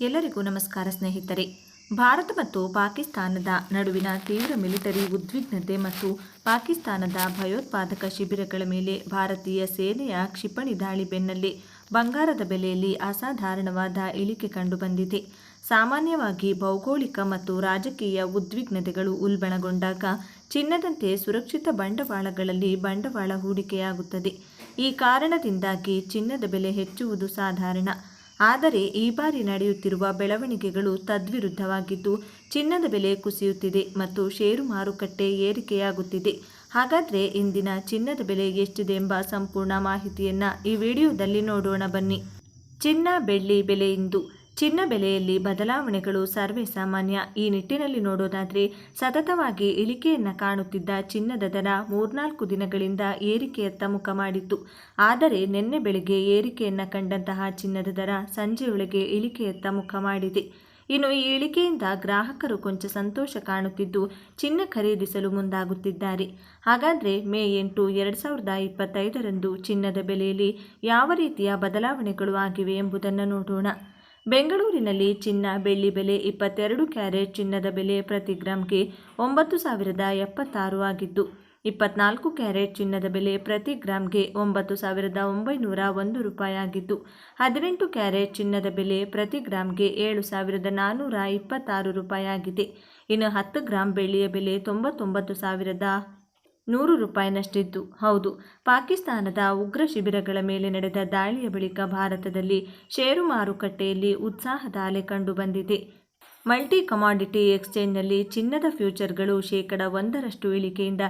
ಎಲ್ಲರಿಗೂ ನಮಸ್ಕಾರ ಸ್ನೇಹಿತರೆ. ಭಾರತ ಮತ್ತು ಪಾಕಿಸ್ತಾನದ ನಡುವಿನ ತೀವ್ರ ಮಿಲಿಟರಿ ಉದ್ವಿಗ್ನತೆ ಮತ್ತು ಪಾಕಿಸ್ತಾನದ ಭಯೋತ್ಪಾದಕ ಶಿಬಿರಗಳ ಮೇಲೆ ಭಾರತೀಯ ಸೇನೆಯ ಕ್ಷಿಪಣಿ ದಾಳಿ ಬೆನ್ನಲ್ಲೇ ಬಂಗಾರದ ಬೆಲೆಯಲ್ಲಿ ಅಸಾಧಾರಣವಾದ ಇಳಿಕೆ ಕಂಡುಬಂದಿದೆ. ಸಾಮಾನ್ಯವಾಗಿ ಭೌಗೋಳಿಕ ಮತ್ತು ರಾಜಕೀಯ ಉದ್ವಿಗ್ನತೆಗಳು ಉಲ್ಬಣಗೊಂಡಾಗ ಚಿನ್ನದಂತೆ ಸುರಕ್ಷಿತ ಬಂಡವಾಳಗಳಲ್ಲಿ ಬಂಡವಾಳ ಹೂಡಿಕೆಯಾಗುತ್ತದೆ. ಈ ಕಾರಣದಿಂದಾಗಿ ಚಿನ್ನದ ಬೆಲೆ ಹೆಚ್ಚುವುದು ಸಾಧಾರಣ. ಆದರೆ ಈ ಬಾರಿ ನಡೆಯುತ್ತಿರುವ ಬೆಳವಣಿಗೆಗಳು ತದ್ವಿರುದ್ಧವಾಗಿದ್ದು, ಚಿನ್ನದ ಬೆಲೆ ಕುಸಿಯುತ್ತಿದೆ ಮತ್ತು ಷೇರು ಮಾರುಕಟ್ಟೆ ಏರಿಕೆಯಾಗುತ್ತಿದೆ. ಹಾಗಾದರೆ ಇಂದಿನ ಚಿನ್ನದ ಬೆಲೆ ಎಷ್ಟಿದೆ ಎಂಬ ಸಂಪೂರ್ಣ ಮಾಹಿತಿಯನ್ನು ಈ ವಿಡಿಯೋದಲ್ಲಿ ನೋಡೋಣ ಬನ್ನಿ. ಚಿನ್ನ ಬೆಳ್ಳಿ ಬೆಲೆ ಇಂದು ಚಿನ್ನ ಬೆಲೆಯಲ್ಲಿ ಬದಲಾವಣೆಗಳು ಸರ್ವೇ ಸಾಮಾನ್ಯ. ಈ ನಿಟ್ಟಿನಲ್ಲಿ ನೋಡೋದಾದರೆ ಸತತವಾಗಿ ಇಳಿಕೆಯನ್ನು ಕಾಣುತ್ತಿದ್ದ ಚಿನ್ನದ ದರ ಮೂರ್ನಾಲ್ಕು ದಿನಗಳಿಂದ ಏರಿಕೆಯತ್ತ ಮುಖ ಮಾಡಿತ್ತು. ಆದರೆ ನಿನ್ನೆ ಬೆಳಗ್ಗೆ ಏರಿಕೆಯನ್ನು ಕಂಡಂತಹ ಚಿನ್ನದ ದರ ಸಂಜೆಯೊಳಗೆ ಇಳಿಕೆಯತ್ತ ಮುಖ ಮಾಡಿದೆ. ಇನ್ನು ಈ ಇಳಿಕೆಯಿಂದ ಗ್ರಾಹಕರು ಕೊಂಚ ಸಂತೋಷ ಕಾಣುತ್ತಿದ್ದು ಚಿನ್ನ ಖರೀದಿಸಲು ಮುಂದಾಗುತ್ತಿದ್ದಾರೆ. ಹಾಗಾದರೆ ಮೇ ಎಂಟು ಎರಡು ಸಾವಿರದ ಇಪ್ಪತ್ತೈದರಂದು ಚಿನ್ನದ ಬೆಲೆಯಲ್ಲಿ ಯಾವ ರೀತಿಯ ಬದಲಾವಣೆಗಳು ಆಗಿವೆ ಎಂಬುದನ್ನು ನೋಡೋಣ. ಬೆಂಗಳೂರಿನಲ್ಲಿ ಚಿನ್ನ ಬೆಳ್ಳಿ ಬೆಲೆ ಇಪ್ಪತ್ತೆರಡು ಕ್ಯಾರೆಟ್ ಚಿನ್ನದ ಬೆಲೆ ಪ್ರತಿ ಗ್ರಾಮ್ಗೆ ಒಂಬತ್ತು ಸಾವಿರದ ಎಪ್ಪತ್ತಾರು ಆಗಿದ್ದು, ಇಪ್ಪತ್ನಾಲ್ಕು ಕ್ಯಾರೆಟ್ ಚಿನ್ನದ ಬೆಲೆ ಪ್ರತಿ ಗ್ರಾಮ್ಗೆ ಒಂಬತ್ತು ಸಾವಿರದ ಒಂಬೈನೂರ ಒಂದು ರೂಪಾಯಿ ಆಗಿದ್ದು, ಹದಿನೆಂಟು ಕ್ಯಾರೆಟ್ ಚಿನ್ನದ ಬೆಲೆ ಪ್ರತಿ ಗ್ರಾಮ್ಗೆ ಏಳು ಸಾವಿರದ ನಾನ್ನೂರ ಇಪ್ಪತ್ತಾರು ರೂಪಾಯಿ ಆಗಿದೆ. ಇನ್ನು ಹತ್ತು ಗ್ರಾಂ ಬೆಳ್ಳಿಯ ಬೆಲೆ ತೊಂಬತ್ತೊಂಬತ್ತು ಸಾವಿರದ ನೂರು ರೂಪಾಯಿನಷ್ಟಿದ್ದು. ಹೌದು, ಪಾಕಿಸ್ತಾನದ ಉಗ್ರ ಶಿಬಿರಗಳ ಮೇಲೆ ನಡೆದ ದಾಳಿಯ ಬಳಿಕ ಭಾರತದಲ್ಲಿ ಷೇರು ಮಾರುಕಟ್ಟೆಯಲ್ಲಿ ಉತ್ಸಾಹದ ಅಲೆ ಕಂಡುಬಂದಿದೆ ಮಲ್ಟಿ ಕಮಾಡಿಟಿ ಎಕ್ಸ್ಚೇಂಜ್ನಲ್ಲಿ ಚಿನ್ನದ ಫ್ಯೂಚರ್ಗಳು ಶೇಕಡ ಒಂದರಷ್ಟು ಇಳಿಕೆಯಿಂದ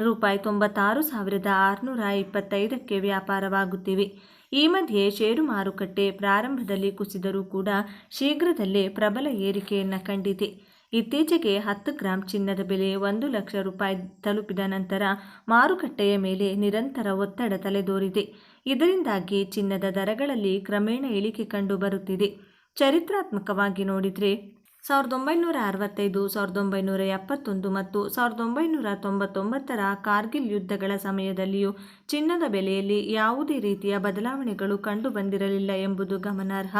ರೂಪಾಯಿ ತೊಂಬತ್ತಾರು ಸಾವಿರದ ಆರುನೂರ ಇಪ್ಪತ್ತೈದಕ್ಕೆ ವ್ಯಾಪಾರವಾಗುತ್ತಿವೆ. ಈ ಮಧ್ಯೆ ಷೇರು ಮಾರುಕಟ್ಟೆ ಪ್ರಾರಂಭದಲ್ಲಿ ಕುಸಿದರೂ ಕೂಡ ಶೀಘ್ರದಲ್ಲೇ ಪ್ರಬಲ ಏರಿಕೆಯನ್ನು ಕಂಡಿದೆ. ಇತ್ತೀಚೆಗೆ ಹತ್ತು ಗ್ರಾಂ ಚಿನ್ನದ ಬೆಲೆ ಒಂದು ಲಕ್ಷ ರೂಪಾಯಿ ತಲುಪಿದ ನಂತರ ಮಾರುಕಟ್ಟೆಯ ಮೇಲೆ ನಿರಂತರ ಒತ್ತಡ ತಲೆದೋರಿದೆ. ಇದರಿಂದಾಗಿ ಚಿನ್ನದ ದರಗಳಲ್ಲಿ ಕ್ರಮೇಣ ಇಳಿಕೆ ಕಂಡು ಬರುತ್ತಿದೆ. ಚರಿತ್ರಾತ್ಮಕವಾಗಿ ನೋಡಿದರೆ ಸಾವಿರದ ಒಂಬೈನೂರ ಅರವತ್ತೈದು, ಸಾವಿರದ ಒಂಬೈನೂರ ಎಪ್ಪತ್ತೊಂದು ಮತ್ತು ಸಾವಿರದ ಒಂಬೈನೂರ ತೊಂಬತ್ತೊಂಬತ್ತರ ಕಾರ್ಗಿಲ್ ಯುದ್ಧಗಳ ಸಮಯದಲ್ಲಿಯೂ ಚಿನ್ನದ ಬೆಲೆಯಲ್ಲಿ ಯಾವುದೇ ರೀತಿಯ ಬದಲಾವಣೆಗಳು ಕಂಡುಬಂದಿರಲಿಲ್ಲ ಎಂಬುದು ಗಮನಾರ್ಹ.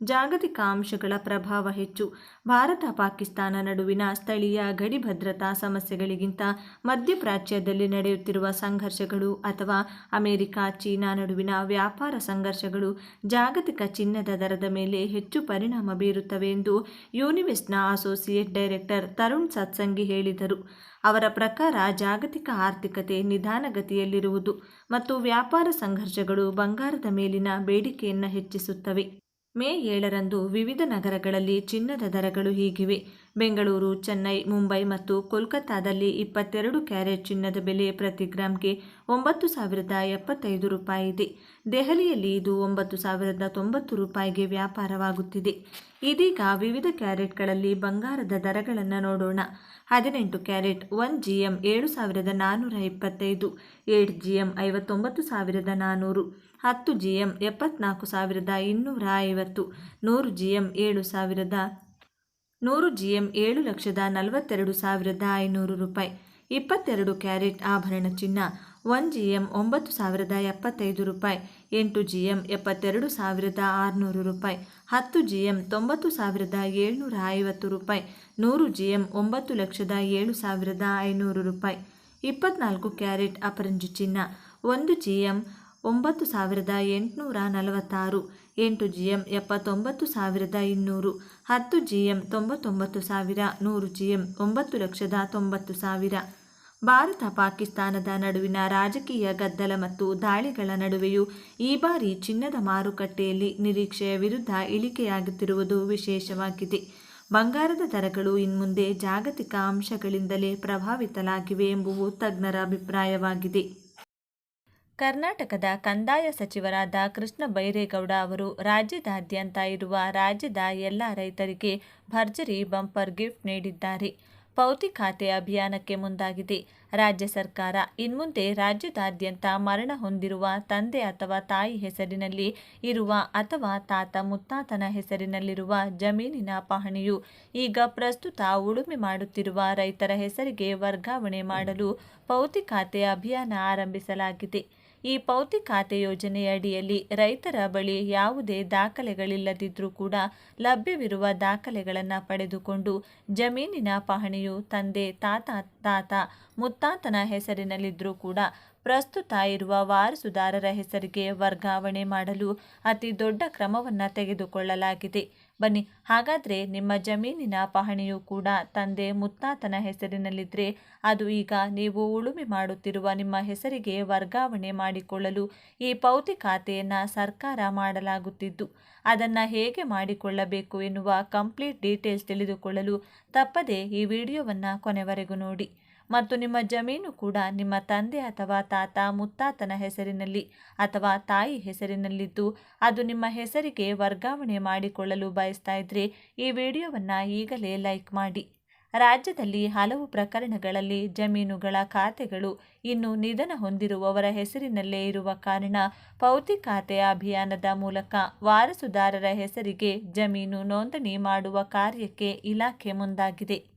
ಜಾಗತಿಕ ಅಂಶಗಳ ಪ್ರಭಾವ ಹೆಚ್ಚು. ಭಾರತ, ಪಾಕಿಸ್ತಾನ ನಡುವಿನ ಸ್ಥಳೀಯ ಗಡಿ ಭದ್ರತಾ ಸಮಸ್ಯೆಗಳಿಗಿಂತ ಮಧ್ಯಪ್ರಾಚ್ಯದಲ್ಲಿ ನಡೆಯುತ್ತಿರುವ ಸಂಘರ್ಷಗಳು ಅಥವಾ ಅಮೆರಿಕ, ಚೀನಾ ನಡುವಿನ ವ್ಯಾಪಾರ ಸಂಘರ್ಷಗಳು ಜಾಗತಿಕ ಚಿನ್ನದ ದರದ ಮೇಲೆ ಹೆಚ್ಚು ಪರಿಣಾಮ ಬೀರುತ್ತವೆ ಎಂದು ಯೂನಿವೆಸ್ಟ್ನ ಅಸೋಸಿಯೇಟ್ ಡೈರೆಕ್ಟರ್ ತರುಣ್ ಸತ್ಸಂಗಿ ಹೇಳಿದರು. ಅವರ ಪ್ರಕಾರ ಜಾಗತಿಕ ಆರ್ಥಿಕತೆ ನಿಧಾನಗತಿಯಲ್ಲಿರುವುದು ಮತ್ತು ವ್ಯಾಪಾರ ಸಂಘರ್ಷಗಳು ಬಂಗಾರದ ಮೇಲಿನ ಬೇಡಿಕೆಯನ್ನು ಹೆಚ್ಚಿಸುತ್ತವೆ. ಮೇ ಏಳರಂದು ವಿವಿಧ ನಗರಗಳಲ್ಲಿ ಚಿನ್ನದ ದರಗಳು ಹೀಗಿವೆ. ಬೆಂಗಳೂರು, ಚೆನ್ನೈ, ಮುಂಬೈ ಮತ್ತು ಕೋಲ್ಕತ್ತಾದಲ್ಲಿ ಇಪ್ಪತ್ತೆರಡು ಕ್ಯಾರೆಟ್ ಚಿನ್ನದ ಬೆಲೆ ಪ್ರತಿ ಗ್ರಾಂಗೆ ಒಂಬತ್ತು ಸಾವಿರದ ಎಪ್ಪತ್ತೈದು ರೂಪಾಯಿ ಇದೆ. ದೆಹಲಿಯಲ್ಲಿ ಇದು ಒಂಬತ್ತು ಸಾವಿರದ ತೊಂಬತ್ತು ರೂಪಾಯಿಗೆ ವ್ಯಾಪಾರವಾಗುತ್ತಿದೆ. ಇದೀಗ ವಿವಿಧ ಕ್ಯಾರೆಟ್ಗಳಲ್ಲಿ ಬಂಗಾರದ ದರಗಳನ್ನು ನೋಡೋಣ. ಹದಿನೆಂಟು ಕ್ಯಾರೆಟ್ ಒನ್ ಜಿ ಎಂ ಏಳು ಸಾವಿರದ ನಾನ್ನೂರ ಇಪ್ಪತ್ತೈದು ಏಟ್ ಜಿ ಎಂ ಐವತ್ತೊಂಬತ್ತು ಸಾವಿರದ ನಾನ್ನೂರು ಹತ್ತು ಜಿ ಎಂ ಎಪ್ಪತ್ನಾಲ್ಕು ಸಾವಿರದ ಇನ್ನೂರ ಐವತ್ತು, ನೂರು ಜಿ ಎಂ ಏಳು ಸಾವಿರದ ನೂರು ಜಿ ಎಂ ಏಳು ಲಕ್ಷದ ನಲವತ್ತೆರಡು ಸಾವಿರದ ಐನೂರು ರೂಪಾಯಿ. ಇಪ್ಪತ್ತೆರಡು ಕ್ಯಾರೆಟ್ ಆಭರಣ ಚಿನ್ನ ಒನ್ ಜಿ ಎಂ ಒಂಬತ್ತು ಸಾವಿರದ ಎಪ್ಪತ್ತೈದು ರೂಪಾಯಿ. ಎಂಟು ಜಿ ಎಂ ಎಪ್ಪತ್ತೆರಡು ಸಾವಿರದ ಆರುನೂರು ರೂಪಾಯಿ. ಹತ್ತು ಜಿ ಎಂ ತೊಂಬತ್ತು ಸಾವಿರದ ಏಳ್ನೂರ ಐವತ್ತು ರೂಪಾಯಿ. ನೂರು ಜಿ ಎಂ ಒಂಬತ್ತು ಲಕ್ಷದ ಏಳು ಸಾವಿರದ ಐನೂರು ರೂಪಾಯಿ. ಇಪ್ಪತ್ನಾಲ್ಕು ಕ್ಯಾರೆಟ್ ಅಪರಂಜಿ ಚಿನ್ನ, ಒಂದು ಜಿ ಎಂ ಒಂಬತ್ತು ಸಾವಿರದ ಎಂಟುನೂರ ನಲವತ್ತಾರು. ಎಂಟು ಜಿ ಎಂ ಎಪ್ಪತ್ತೊಂಬತ್ತು ಸಾವಿರದ ಇನ್ನೂರು. ಹತ್ತು ಜಿ ಎಂ ತೊಂಬತ್ತೊಂಬತ್ತು ಸಾವಿರ. ನೂರು ಜಿ ಎಂ ಒಂಬತ್ತು ಲಕ್ಷದ ತೊಂಬತ್ತು ಸಾವಿರ. ಭಾರತ ಪಾಕಿಸ್ತಾನದ ನಡುವಿನ ರಾಜಕೀಯ ಗದ್ದಲ ಮತ್ತು ದಾಳಿಗಳ ನಡುವೆಯೂ ಈ ಬಾರಿ ಚಿನ್ನದ ಮಾರುಕಟ್ಟೆಯಲ್ಲಿ ನಿರೀಕ್ಷೆಯ ವಿರುದ್ಧ ಇಳಿಕೆಯಾಗುತ್ತಿರುವುದು ವಿಶೇಷವಾಗಿದೆ. ಬಂಗಾರದ ದರಗಳು ಇನ್ಮುಂದೆ ಜಾಗತಿಕ ಅಂಶಗಳಿಂದಲೇ ಪ್ರಭಾವಿತಲಾಗಿವೆ ಎಂಬುವು ತಜ್ಞರ ಅಭಿಪ್ರಾಯವಾಗಿದೆ. ಕರ್ನಾಟಕದ ಕಂದಾಯ ಸಚಿವರಾದ ಕೃಷ್ಣ ಬೈರೇಗೌಡ ಅವರು ರಾಜ್ಯದಾದ್ಯಂತ ಇರುವ ರಾಜ್ಯದ ಎಲ್ಲ ರೈತರಿಗೆ ಭರ್ಜರಿ ಬಂಪರ್ ಗಿಫ್ಟ್ ನೀಡಿದ್ದಾರೆ. ಪೌತಿ ಖಾತೆ ಅಭಿಯಾನಕ್ಕೆ ಮುಂದಾಗಿದೆ. ರಾಜ್ಯ ಸರ್ಕಾರ ಇನ್ಮುಂದೆ ರಾಜ್ಯದಾದ್ಯಂತ ಮರಣ ಹೊಂದಿರುವ ತಂದೆ ಅಥವಾ ತಾಯಿ ಹೆಸರಿನಲ್ಲಿ ಇರುವ ಅಥವಾ ತಾತ ಮುತ್ತಾತನ ಹೆಸರಿನಲ್ಲಿರುವ ಜಮೀನಿನ ಪಹಣಿಯು ಈಗ ಪ್ರಸ್ತುತ ಉಳುಮೆ ಮಾಡುತ್ತಿರುವ ರೈತರ ಹೆಸರಿಗೆ ವರ್ಗಾವಣೆ ಮಾಡಲು ಪೌತಿ ಖಾತೆ ಅಭಿಯಾನ ಆರಂಭಿಸಲಾಗಿದೆ. ಈ ಪೌತಿ ಖಾತೆ ಯೋಜನೆಯ ಅಡಿಯಲ್ಲಿ ರೈತರ ಬಳಿ ಯಾವುದೇ ದಾಖಲೆಗಳಿಲ್ಲದಿದ್ದರೂ ಕೂಡ ಲಭ್ಯವಿರುವ ದಾಖಲೆಗಳನ್ನು ಪಡೆದುಕೊಂಡು ಜಮೀನಿನ ಪಹಣಿಯು ತಂದೆ, ತಾತ ತಾತ ಮುತ್ತಾತನ ಹೆಸರಿನಲ್ಲಿದ್ದರೂ ಕೂಡ ಪ್ರಸ್ತುತ ಇರುವ ವಾರಸುದಾರರ ಹೆಸರಿಗೆ ವರ್ಗಾವಣೆ ಮಾಡಲು ಅತಿ ದೊಡ್ಡ ಕ್ರಮವನ್ನು ತೆಗೆದುಕೊಳ್ಳಲಾಗಿದೆ. ಬನ್ನಿ. ಹಾಗಾದರೆ ನಿಮ್ಮ ಜಮೀನಿನ ಪಹಣಿಯು ಕೂಡ ತಂದೆ ಮುತ್ತಾತನ ಹೆಸರಿನಲ್ಲಿದ್ದರೆ ಅದು ಈಗ ನೀವು ಉಳುಮೆ ಮಾಡುತ್ತಿರುವ ನಿಮ್ಮ ಹೆಸರಿಗೆ ವರ್ಗಾವಣೆ ಮಾಡಿಕೊಳ್ಳಲು ಈ ಪೌತಿ ಖಾತೆಯನ್ನು ಸರ್ಕಾರ ಮಾಡಲಾಗುತ್ತಿದ್ದು, ಅದನ್ನು ಹೇಗೆ ಮಾಡಿಕೊಳ್ಳಬೇಕು ಎನ್ನುವ ಕಂಪ್ಲೀಟ್ ಡೀಟೇಲ್ಸ್ ತಿಳಿದುಕೊಳ್ಳಲು ತಪ್ಪದೆ ಈ ವಿಡಿಯೋವನ್ನು ಕೊನೆವರೆಗೂ ನೋಡಿ. ಮತ್ತು ನಿಮ್ಮ ಜಮೀನು ಕೂಡ ನಿಮ್ಮ ತಂದೆ ಅಥವಾ ತಾತ ಮುತ್ತಾತನ ಹೆಸರಿನಲ್ಲಿ ಅಥವಾ ತಾಯಿ ಹೆಸರಿನಲ್ಲಿದ್ದು ಅದು ನಿಮ್ಮ ಹೆಸರಿಗೆ ವರ್ಗಾವಣೆ ಮಾಡಿಕೊಳ್ಳಲು ಬಯಸ್ತಾ ಇದ್ರೆ ಈ ವಿಡಿಯೋವನ್ನು ಈಗಲೇ ಲೈಕ್ ಮಾಡಿ. ರಾಜ್ಯದಲ್ಲಿ ಹಲವು ಪ್ರಕರಣಗಳಲ್ಲಿ ಜಮೀನುಗಳ ಖಾತೆಗಳು ಇನ್ನು ನಿಧನ ಹೊಂದಿರುವವರ ಹೆಸರಿನಲ್ಲೇ ಇರುವ ಕಾರಣ ಪೌತಿ ಖಾತೆ ಅಭಿಯಾನದ ಮೂಲಕ ವಾರಸುದಾರರ ಹೆಸರಿಗೆ ಜಮೀನು ನೋಂದಣಿ ಮಾಡುವ ಕಾರ್ಯಕ್ಕೆ ಇಲಾಖೆ ಮುಂದಾಗಿದೆ.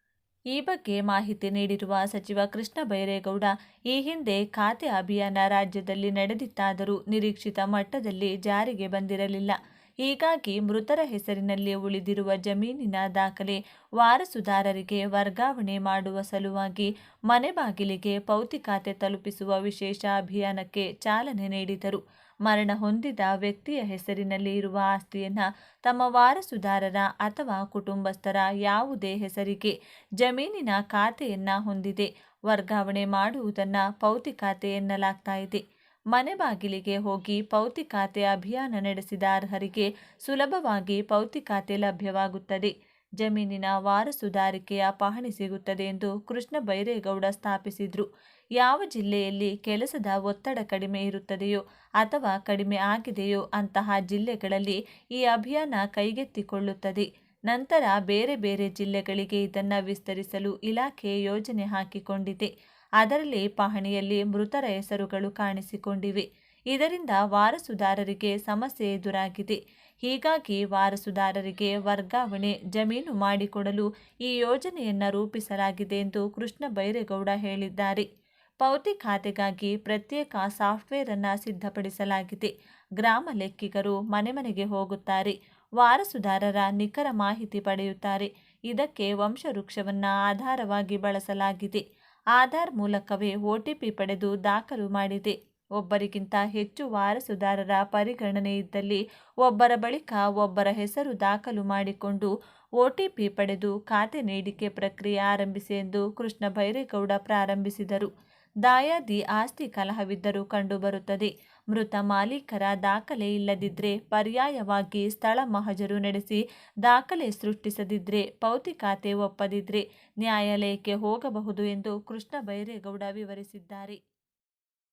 ಈ ಬಗ್ಗೆ ಮಾಹಿತಿ ನೀಡಿರುವ ಸಚಿವ ಕೃಷ್ಣ ಬೈರೇಗೌಡ, ಈ ಹಿಂದೆ ಖಾತೆ ಅಭಿಯಾನ ರಾಜ್ಯದಲ್ಲಿ ನಡೆದಿತ್ತಾದರೂ ನಿರೀಕ್ಷಿತ ಮಟ್ಟದಲ್ಲಿ ಜಾರಿಗೆ ಬಂದಿರಲಿಲ್ಲ. ಹೀಗಾಗಿ ಮೃತರ ಹೆಸರಿನಲ್ಲಿ ಉಳಿದಿರುವ ಜಮೀನಿನ ದಾಖಲೆ ವಾರಸುದಾರರಿಗೆ ವರ್ಗಾವಣೆ ಮಾಡುವ ಸಲುವಾಗಿ ಮನೆ ಬಾಗಿಲಿಗೆ ಪೌತಿ ಖಾತೆ ತಲುಪಿಸುವ ವಿಶೇಷ ಅಭಿಯಾನಕ್ಕೆ ಚಾಲನೆ ನೀಡಿದರು. ಮರಣ ಹೊಂದಿದ ವ್ಯಕ್ತಿಯ ಹೆಸರಿನಲ್ಲಿ ಇರುವ ಆಸ್ತಿಯನ್ನು ತಮ್ಮ ವಾರಸುದಾರರ ಅಥವಾ ಕುಟುಂಬಸ್ಥರ ಯಾವುದೇ ಹೆಸರಿಗೆ ಜಮೀನಿನ ಖಾತೆಯನ್ನು ಹೊಂದಿದೆ. ವರ್ಗಾವಣೆ ಮಾಡುವುದನ್ನು ಪೌತಿ ಖಾತೆ ಎನ್ನಲಾಗ್ತಾ ಇದೆ. ಮನೆ ಬಾಗಿಲಿಗೆ ಹೋಗಿ ಪೌತಿ ಖಾತೆ ಅಭಿಯಾನ ನಡೆಸಿದ ಅರ್ಹರಿಗೆ ಸುಲಭವಾಗಿ ಪೌತಿ ಖಾತೆ ಲಭ್ಯವಾಗುತ್ತದೆ. ಜಮೀನಿನ ವಾರಸುದಾರಿಕೆಯ ಪಹಣಿ ಸಿಗುತ್ತದೆ ಎಂದು ಕೃಷ್ಣ ಬೈರೇಗೌಡ ಸ್ಥಾಪಿಸಿದರು. ಯಾವ ಜಿಲ್ಲೆಯಲ್ಲಿ ಕೆಲಸದ ಒತ್ತಡ ಕಡಿಮೆ ಇರುತ್ತದೆಯೋ ಅಥವಾ ಕಡಿಮೆ ಆಗಿದೆಯೋ ಅಂತಹ ಜಿಲ್ಲೆಗಳಲ್ಲಿ ಈ ಅಭಿಯಾನ ಕೈಗೆತ್ತಿಕೊಳ್ಳುತ್ತದೆ. ನಂತರ ಬೇರೆ ಬೇರೆ ಜಿಲ್ಲೆಗಳಿಗೆ ಇದನ್ನು ವಿಸ್ತರಿಸಲು ಇಲಾಖೆ ಯೋಜನೆ ಹಾಕಿಕೊಂಡಿದೆ. ಅದರಲ್ಲಿ ಪಹಣಿಯಲ್ಲಿ ಮೃತರ ಹೆಸರುಗಳು ಕಾಣಿಸಿಕೊಂಡಿವೆ. ಇದರಿಂದ ವಾರಸುದಾರರಿಗೆ ಸಮಸ್ಯೆ ಎದುರಾಗಿದೆ. ಹೀಗಾಗಿ ವಾರಸುದಾರರಿಗೆ ವರ್ಗಾವಣೆ ಜಮೀನು ಮಾಡಿಕೊಡಲು ಈ ಯೋಜನೆಯನ್ನು ರೂಪಿಸಲಾಗಿದೆ ಎಂದು ಕೃಷ್ಣ ಬೈರೇಗೌಡ ಹೇಳಿದ್ದಾರೆ. ಪೌತಿ ಖಾತೆಗಾಗಿ ಪ್ರತ್ಯೇಕ ಸಾಫ್ಟ್ವೇರ್ ಅನ್ನು ಸಿದ್ಧಪಡಿಸಲಾಗಿದೆ. ಗ್ರಾಮ ಲೆಕ್ಕಿಗರು ಮನೆ ಮನೆಗೆ ಹೋಗುತ್ತಾರೆ. ವಾರಸುದಾರರ ನಿಖರ ಮಾಹಿತಿ ಪಡೆಯುತ್ತಾರೆ. ಇದಕ್ಕೆ ವಂಶವೃಕ್ಷವನ್ನು ಆಧಾರವಾಗಿ ಬಳಸಲಾಗಿದೆ. ಆಧಾರ್ ಮೂಲಕವೇ ಒಟಿಪಿ ಪಡೆದು ದಾಖಲು ಮಾಡಿದೆ. ಒಬ್ಬರಿಗಿಂತ ಹೆಚ್ಚು ವಾರಸುದಾರರ ಪರಿಗಣನೆ ಇದ್ದಲ್ಲಿ ಒಬ್ಬರ ಬಳಿಕ ಒಬ್ಬರ ಹೆಸರು ದಾಖಲು ಮಾಡಿಕೊಂಡು ಒಟಿಪಿ ಪಡೆದು ಖಾತೆ ನೀಡಿಕೆ ಪ್ರಕ್ರಿಯೆ ಆರಂಭಿಸಿ ಎಂದು ಕೃಷ್ಣ ಬೈರೇಗೌಡ ಪ್ರಾರಂಭಿಸಿದರು. ದಾಯಾದಿ ಆಸ್ತಿ ಕಲಹವಿದ್ದರೂ ಕಂಡುಬರುತ್ತದೆ. ಮೃತ ಮಾಲೀಕರ ದಾಖಲೆ ಇಲ್ಲದಿದ್ದರೆ ಪರ್ಯಾಯವಾಗಿ ಸ್ಥಳ ಮಹಜರು ನಡೆಸಿ ದಾಖಲೆ ಸೃಷ್ಟಿಸದಿದ್ದರೆ ಪೌತಿ ಖಾತೆ ಒಪ್ಪದಿದ್ದರೆ ನ್ಯಾಯಾಲಯಕ್ಕೆ ಹೋಗಬಹುದು ಎಂದು ಕೃಷ್ಣ ಬೈರೇಗೌಡ ವಿವರಿಸಿದ್ದಾರೆ.